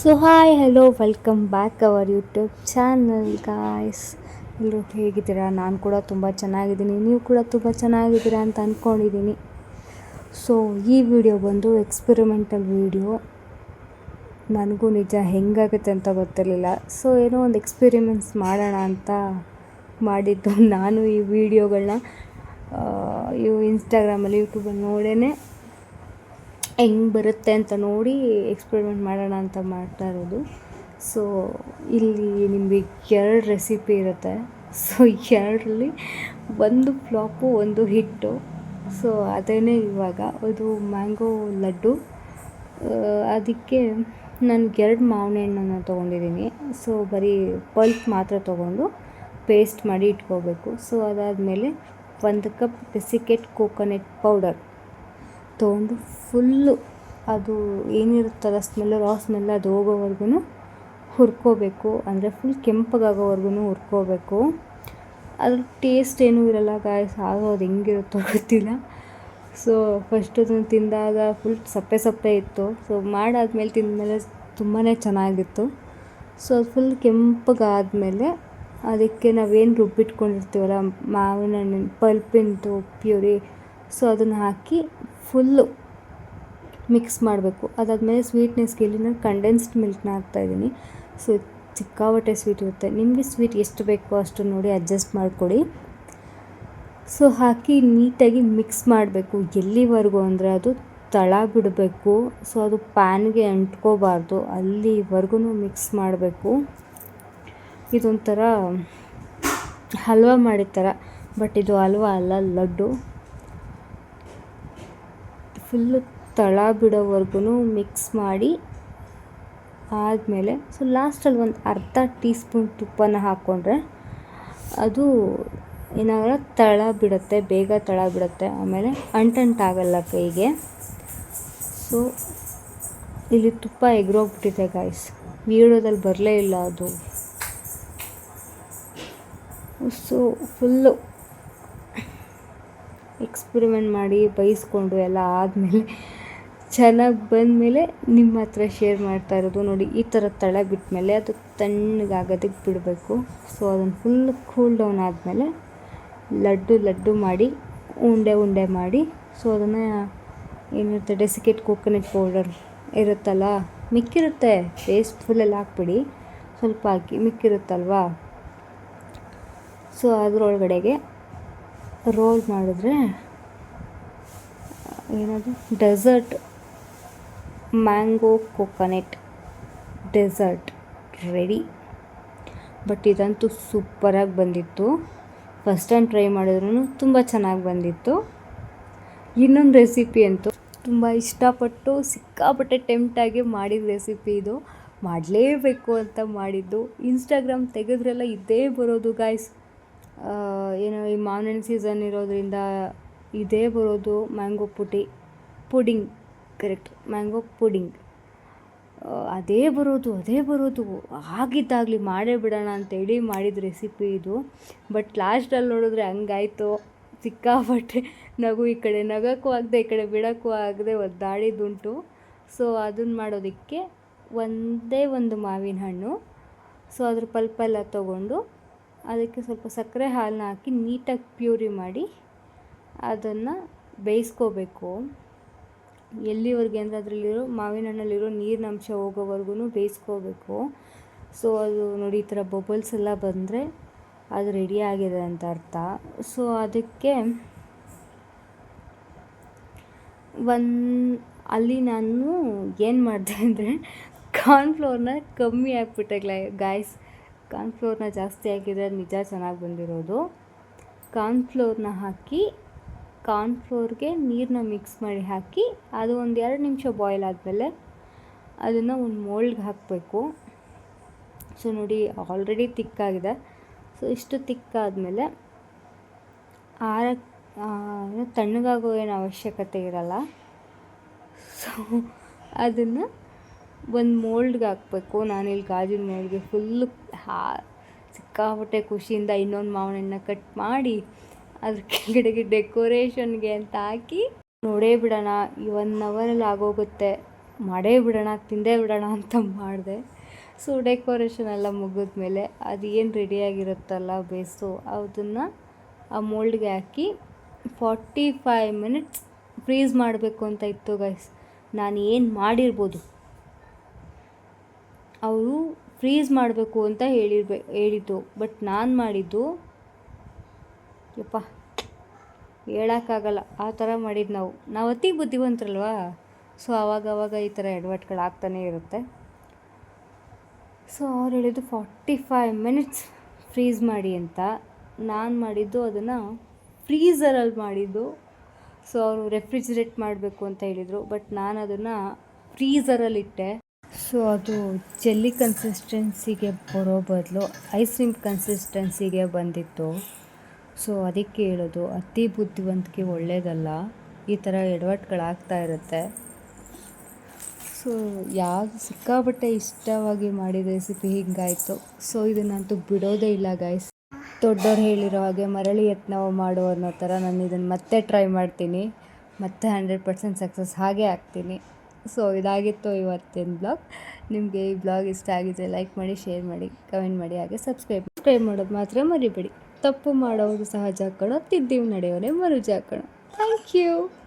So hi hello welcome back our YouTube channel guys ಎಲ್ಲರೂ ಹೇಗಿದ್ದೀರಾ? ನಾನು ಕೂಡ ತುಂಬ ಚೆನ್ನಾಗಿದ್ದೀನಿ. ನೀವು ಕೂಡ ತುಂಬ ಚೆನ್ನಾಗಿದ್ದೀರಾ ಅಂತ ಅಂದ್ಕೊಂಡಿದ್ದೀನಿ ಸೊ ಈ ವಿಡಿಯೋ ಬಂದು ಎಕ್ಸ್ಪೆರಿಮೆಂಟಲ್ ವಿಡಿಯೋ ನನಗೂ ನಿಜ ಹೆಂಗಾಗುತ್ತೆ ಅಂತ ಗೊತ್ತಿರಲಿಲ್ಲ. ಸೊ ಏನೋ ಒಂದು ಎಕ್ಸ್ಪೆರಿಮೆಂಟ್ಸ್ ಮಾಡೋಣ ಅಂತ ಮಾಡಿದ್ದು ನಾನು ಈ ವಿಡಿಯೋಗಳನ್ನ ಇವು ಇನ್ಸ್ಟಾಗ್ರಾಮಲ್ಲಿ ಯೂಟ್ಯೂಬಲ್ಲಿ ನೋಡೇ ಹೆಂಗೆ ಬರುತ್ತೆ ಅಂತ ನೋಡಿ ಎಕ್ಸ್ಪೆರಿಮೆಂಟ್ ಮಾಡೋಣ ಅಂತ ಮಾಡ್ತಾ ಇರೋದು. ಸೊ ಇಲ್ಲಿ ನಿಮಗೆ ಎರಡು ರೆಸಿಪಿ ಇರುತ್ತೆ. ಸೊ ಎರಡರಲ್ಲಿ ಒಂದು ಫ್ಲಾಪು ಒಂದು ಹಿಟ್ಟು. ಸೊ ಅದೇ ಇವಾಗ. ಅದು ಮ್ಯಾಂಗೋ ಲಡ್ಡು. ಅದಕ್ಕೆ ನಾನು ಎರಡು ಮಾವಿನ ಹಣ್ಣನ್ನು ತೊಗೊಂಡಿದ್ದೀನಿ. ಸೊ ಬರೀ ಪಲ್ಪ್ ಮಾತ್ರ ತೊಗೊಂಡು ಪೇಸ್ಟ್ ಮಾಡಿ ಇಟ್ಕೋಬೇಕು. ಸೊ ಅದಾದಮೇಲೆ ಒಂದು ಕಪ್ ಡೆಸಿಕೆಟ್ ಕೋಕೋನೆಟ್ ಪೌಡರ್ ತೊಗೊಂಡು ಫುಲ್ಲು ಅದು ಏನಿರುತ್ತಲ್ಲ ಸ್ಮೆಲ್ಲು ರಾ ಸ್ಮೆಲ್ ಅದು ಹೋಗೋವರೆಗೂ ಹುರ್ಕೋಬೇಕು. ಅಂದರೆ ಫುಲ್ ಕೆಂಪಗಾಗೋವರೆಗೂ ಹುರ್ಕೋಬೇಕು. ಅದ್ರ ಟೇಸ್ಟ್ ಏನೂ ಇರಲ್ಲ ಗಾಯಸ್ ಆಗೋ ಅದು ಹೆಂಗಿರುತ್ತೋ ಗೊತ್ತಿಲ್ಲ. ಸೊ ಫಸ್ಟ್ ಅದನ್ನು ತಿಂದಾಗ ಫುಲ್ ಸಪ್ಪೆ ಸಪ್ಪೆ ಇತ್ತು. ಸೊ ಮಾಡಾದ್ಮೇಲೆ ತಿಂದಮೇಲೆ ತುಂಬಾ ಚೆನ್ನಾಗಿತ್ತು. ಸೊ ಅದು ಫುಲ್ ಕೆಂಪಗಾದಮೇಲೆ ಅದಕ್ಕೆ ನಾವೇನು ರುಬ್ಬಿಟ್ಕೊಂಡಿರ್ತೀವಲ್ಲ ಮಾವಿನ ಹಣ್ಣಿನ ಪಲ್ಪಿಂದು ಪ್ಯೂರಿ ಸೊ ಅದನ್ನು ಹಾಕಿ ಫುಲ್ಲು ಮಿಕ್ಸ್ ಮಾಡಬೇಕು. ಅದಾದಮೇಲೆ ಸ್ವೀಟ್ನೆಸ್ಗೆ ಇಲ್ಲಿ ನಾನು ಕಂಡೆನ್ಸ್ಡ್ ಮಿಲ್ಕ್ನ ಹಾಕ್ತಾಯಿದ್ದೀನಿ ಸೊ ಸಿಕ್ಕಾಪಟ್ಟೆ ಸ್ವೀಟ್ ಇರುತ್ತೆ. ನಿಮಗೆ ಸ್ವೀಟ್ ಎಷ್ಟು ಬೇಕೋ ಅಷ್ಟು ನೋಡಿ ಅಡ್ಜಸ್ಟ್ ಮಾಡಿಕೊಡಿ. ಸೊ ಹಾಕಿ ನೀಟಾಗಿ ಮಿಕ್ಸ್ ಮಾಡಬೇಕು. ಎಲ್ಲಿವರೆಗೂ ಅಂದರೆ ಅದು ತಳ ಬಿಡಬೇಕು. ಸೊ ಅದು ಪ್ಯಾನ್ಗೆ ಅಂಟ್ಕೋಬಾರ್ದು. ಅಲ್ಲಿವರೆಗೂ ಮಿಕ್ಸ್ ಮಾಡಬೇಕು. ಇದೊಂಥರ ಹಲ್ವಾ ಮಾಡಿದ ಥರ ಬಟ್ ಇದು ಹಲ್ವಾ ಅಲ್ಲ, ಲಡ್ಡು. ಫುಲ್ಲು ತಳ ಬಿಡೋವರೆಗೂ ಮಿಕ್ಸ್ ಮಾಡಿ ಆದಮೇಲೆ, ಸೊ ಲಾಸ್ಟಲ್ಲಿ ಒಂದು ಅರ್ಧ ಟೀ ಸ್ಪೂನ್ ತುಪ್ಪನ ಹಾಕ್ಕೊಂಡ್ರೆ ಅದು ಏನಾಗಲ್ಲ ತಳ ಬಿಡುತ್ತೆ ಬೇಗ ತಳ ಬಿಡುತ್ತೆ ಆಮೇಲೆ ಅಂಟಂಟಾಗಲ್ಲ ಕೈಗೆ. ಸೊ, ಇಲ್ಲಿ ತುಪ್ಪ ಎಗ್ರೋಗ್ಬಿಟ್ಟಿದೆ ಗಾಯ್ಸ್ ವಿಡಿಯೋದಲ್ಲಿ ಬರಲೇ ಇಲ್ಲ ಅದು. ಸೊ, ಫುಲ್ಲು ಎಕ್ಸ್ಪೆರಿಮೆಂಟ್ ಮಾಡಿ ಬೈಸ್ಕೊಂಡು ಎಲ್ಲ ಆದಮೇಲೆ ಚೆನ್ನಾಗಿ ಬಂದಮೇಲೆ ನಿಮ್ಮ ಹತ್ರ ಶೇರ್ ಮಾಡ್ತಾ ಇರೋದು ನೋಡಿ, ಈ ಥರ ತಳ ಬಿಟ್ಟಮೇಲೆ ಅದು ತಣ್ಣಗಾಗೋದಕ್ಕೆ ಬಿಡಬೇಕು. ಸೊ ಅದನ್ನು ಫುಲ್ ಕೂಲ್ ಡೌನ್ ಆದಮೇಲೆ ಲಡ್ಡು ಲಡ್ಡು ಮಾಡಿ, ಉಂಡೆ ಉಂಡೆ ಮಾಡಿ. ಸೊ ಅದನ್ನು ಏನಿರುತ್ತೆ ಡೆಸಿಕೇಟ್ ಕೋಕೋನಟ್ ಪೌಡರ್ ಇರುತ್ತಲ್ಲ, ಮಿಕ್ಕಿರುತ್ತೆ. ಪೇಸ್ಟ್ ಫುಲ್ಲೆಲ್ಲ ಹಾಕ್ಬಿಡಿ. ಸ್ವಲ್ಪ ಹಾಕಿ ಮಿಕ್ಕಿರುತ್ತಲ್ವಾ? ಸೊ ಅದರೊಳಗಡೆಗೆ ರೋಲ್ ಮಾಡಿದ್ರೆ ಏನದು dessert, mango coconut dessert ready. But ಇದಂತೂ ಸೂಪರಾಗಿ ಬಂದಿತ್ತು. ಫಸ್ಟ್ ಟೈಮ್ ಟ್ರೈ ಮಾಡಿದ್ರೂ ತುಂಬ ಚೆನ್ನಾಗಿ ಬಂದಿತ್ತು. ಇನ್ನೊಂದು ರೆಸಿಪಿ ಅಂತೂ ತುಂಬ ಇಷ್ಟಪಟ್ಟು ಸಿಕ್ಕಾಪಟ್ಟೆ ಟೆಂಪ್ಟಾಗಿ ಮಾಡಿದ ರೆಸಿಪಿ ಇದು. ಮಾಡಲೇಬೇಕು ಅಂತ ಮಾಡಿದ್ದು. ಇನ್ಸ್ಟಾಗ್ರಾಮ್ ತೆಗೆದ್ರೆಲ್ಲ ಇದೇ ಬರೋದು ಗಾಯ್ಸ್ ಏನು ಈ ಮಾವಿನ ಸೀಸನ್ ಇರೋದರಿಂದ ಇದೇ ಬರೋದು ಮ್ಯಾಂಗೋ ಪುಟಿ ಪುಡಿಂಗ್, ಕರೆಕ್ಟ್. Mango pudding. ಅದೇ ಬರೋದು ಅದೇ ಬರೋದು. ಆಗಿದ್ದಾಗಲಿ ಮಾಡೇ ಬಿಡೋಣ ಅಂತೇಳಿ ಮಾಡಿದ ರೆಸಿಪಿ ಇದು. ಬಟ್ ಲಾಸ್ಟಲ್ಲಿ ನೋಡಿದ್ರೆ ಹಂಗಾಯ್ತು. ಸಿಕ್ಕಾಪಟ್ಟೆ ನಗು ಈ ಕಡೆ ನಗಕ್ಕೂ ಆಗದೆ, ಈ ಕಡೆ ಬಿಡೋಕ್ಕೂ ಆಗದೆ ಒದ್ದಾಡಿದ್ದುಂಟು. ಸೊ, ಅದನ್ನು ಮಾಡೋದಕ್ಕೆ ಒಂದೇ ಒಂದು ಮಾವಿನ ಹಣ್ಣು. ಸೊ, ಅದ್ರ ಪಲ್ಪೆಲ್ಲ ತೊಗೊಂಡು ಅದಕ್ಕೆ ಸ್ವಲ್ಪ ಸಕ್ಕರೆ ಹಾಲನ್ನ ಹಾಕಿ ನೀಟಾಗಿ ಪ್ಯೂರಿ ಮಾಡಿ ಅದನ್ನು ಬೇಯಿಸ್ಕೋಬೇಕು. ಎಲ್ಲಿವರೆಗೆ ಅಂದರೆ ಅದರಲ್ಲಿರೋ ಮಾವಿನ ಹಣ್ಣಲ್ಲಿರೋ ನೀರಿನ ಅಂಶ ಹೋಗೋವರೆಗೂ ಬೇಯಿಸ್ಕೋಬೇಕು. ಸೊ ಅದು ನೋಡಿ ಈ ಥರ ಬಬಲ್ಸ್ ಎಲ್ಲ ಬಂದರೆ ಅದು ರೆಡಿ ಆಗಿದೆ ಅಂತ ಅರ್ಥ. ಸೊ ಅದಕ್ಕೆ ಒಂದು ಅಲ್ಲಿ ನಾನು ಏನು ಮಾಡಿದೆ ಅಂದರೆ ಕಾರ್ನ್ಫ್ಲೋರ್ನ ಕಮ್ಮಿ ಹಾಕ್ಬಿಟ್ಟೆ ಗಾಯ್ಸ್ ಕಾರ್ನ್ಫ್ಲೋರ್ನ ಜಾಸ್ತಿ ಹಾಕಿದರೆ ನಿಜ ಚೆನ್ನಾಗಿ ಬಂದಿರೋದು. ಕಾರ್ನ್ಫ್ಲೋರ್ನ ಹಾಕಿ ಕಾರ್ನ್ಫ್ಲೋರ್ಗೆ ನೀರನ್ನ ಮಿಕ್ಸ್ ಮಾಡಿ ಹಾಕಿ, ಅದು ಒಂದು ಎರಡು ನಿಮಿಷ ಬಾಯ್ಲ್ ಆದಮೇಲೆ ಅದನ್ನು ಒಂದು ಮೋಲ್ಡ್ಗೆ ಹಾಕಬೇಕು. ಸೊ ನೋಡಿ, ಆಲ್ರೆಡಿ ತಿಕ್ಕಾಗಿದೆ ಸೊ ಇಷ್ಟು ತಿಕ್ಕಾದಮೇಲೆ ಆರ ತಣ್ಣಗಾಗೋ ಏನು ಅವಶ್ಯಕತೆ ಇರಲ್ಲ. ಸೊ ಅದನ್ನು ಒಂದು ಮೋಲ್ಡ್ಗೆ ಹಾಕಬೇಕು. ನಾನಿಲ್ಲಿ ಗಾಜಿನ ಮೋಲ್ಡ್ಗೆ ಫುಲ್ಲು ಹಾ, ಸಿಕ್ಕಾಪಟ್ಟೆ ಖುಷಿಯಿಂದ ಇನ್ನೊಂದು ಮಾವಿನ ಕಟ್ ಮಾಡಿ ಅದ್ರ ಕೆಳಗಡೆಗೆ ಡೆಕೋರೇಷನ್ಗೆ ಅಂತ ಹಾಕಿ ನೋಡೇ ಬಿಡೋಣ, ಈ ಒನ್ ಅವರಲ್ಲಿ ಆಗೋಗುತ್ತೆ. ಮಾಡೇ ಬಿಡೋಣ, ತಿಂದೇ ಬಿಡೋಣ ಅಂತ ಮಾಡಿದೆ. ಸೊ ಡೆಕೋರೇಷನ್ ಎಲ್ಲ ಮುಗಿದ್ಮೇಲೆ ಅದು ಏನು ರೆಡಿಯಾಗಿರುತ್ತಲ್ಲ ಬೇಸು, ಅದನ್ನು ಆ ಮೋಲ್ಡ್ಗೆ ಹಾಕಿ ಫಾರ್ಟಿ ಫೈವ್ ಮಿನಿಟ್ಸ್ ಫ್ರೀಸ್ ಮಾಡಬೇಕು ಅಂತ ಇತ್ತು ಗೈಸ್ ನಾನು ಏನು ಮಾಡಿರ್ಬೋದು? ಅವರು ಫ್ರೀಸ್ ಮಾಡಬೇಕು ಅಂತ ಹೇಳಿರ್ಬೇ, ಹೇಳಿದ್ದು. ಬಟ್ ನಾನು ಮಾಡಿದ್ದು, ಯಪ್ಪ, ಹೇಳೋಕ್ಕಾಗಲ್ಲ. ಆ ಥರ ಮಾಡಿದ್ದು ನಾವು. ನಾವು ಅತಿ ಬುದ್ಧಿವಂತರಲ್ವಾ? ಸೊ ಆವಾಗ ಆವಾಗ ಈ ಥರ ಎಡವಟ್ಗಳು ಆಗ್ತಾನೇ ಇರುತ್ತೆ. ಸೊ ಅವ್ರು ಹೇಳಿದ್ದು ಫಾರ್ಟಿ ಫೈವ್ ಮಿನಿಟ್ಸ್ ಫ್ರೀಸ್ ಮಾಡಿ ಅಂತ. ನಾನು ಮಾಡಿದ್ದು ಅದನ್ನು ಫ್ರೀಝರಲ್ಲಿ ಮಾಡಿದ್ದು. ಸೊ ಅವರು ರೆಫ್ರಿಜರೇಟ್ ಮಾಡಬೇಕು ಅಂತ ಹೇಳಿದರು. ಬಟ್ ನಾನು ಅದನ್ನು ಫ್ರೀಝರಲ್ಲಿಟ್ಟೆ ಸೊ ಅದು ಜೆಲ್ಲಿ ಕನ್ಸಿಸ್ಟೆನ್ಸಿಗೆ ಬರೋ ಬದಲು ಐಸ್ ಕ್ರೀಮ್ ಕನ್ಸಿಸ್ಟೆನ್ಸಿಗೆ ಬಂದಿತ್ತು. ಸೊ ಅದಕ್ಕೆ ಹೇಳೋದು ಅತಿ ಬುದ್ಧಿವಂತಿಕೆ ಒಳ್ಳೇದಲ್ಲ, ಈ ಥರ ಎಡವಟ್ಟುಗಳಾಗ್ತಾ ಇರುತ್ತೆ. ಸೊ ಯಾವುದು ಸಿಕ್ಕಾಪಟ್ಟೆ ಇಷ್ಟವಾಗಿ ಮಾಡಿದ ರೆಸಿಪಿ ಹಿಂಗಾಯಿತು. ಸೊ ಇದನ್ನಂತೂ ಬಿಡೋದೇ ಇಲ್ಲ ಗಾಯ್ಸ್ ದೊಡ್ಡವ್ರು ಹೇಳಿರೋ ಹಾಗೆ ಮರಳಿ ಯತ್ನವ ಮಾಡು ಅನ್ನೋ ಥರ ನಾನು ಇದನ್ನು ಮತ್ತೆ ಟ್ರೈ ಮಾಡ್ತೀನಿ. ಮತ್ತೆ ಹಂಡ್ರೆಡ್ ಪರ್ಸೆಂಟ್ ಸಕ್ಸಸ್ ಹಾಗೆ ಆಗ್ತೀನಿ. ಸೊ ಇದಾಗಿತ್ತು ಇವತ್ತಿನ ಬ್ಲಾಗ್ ನಿಮಗೆ ಈ ಬ್ಲಾಗ್ ಇಷ್ಟ ಆಗಿದೆ ಲೈಕ್ ಮಾಡಿ ಶೇರ್ ಮಾಡಿ ಕಮೆಂಟ್ ಮಾಡಿ, ಹಾಗೆ ಸಬ್ಸ್ಕ್ರೈಬ್ ಸಬ್ಸ್ಕ್ರೈಬ್ ಮಾಡೋದು ಮಾತ್ರ ಮರಿಬೇಡಿ. ತಪ್ಪು ಮಾಡೋದು ಸಹಜ ಕಣೋ, ತಿದ್ದೀವಿ ನಡೆಯೋರೆ ಮರುಜ ಥ್ಯಾಂಕ್ ಯು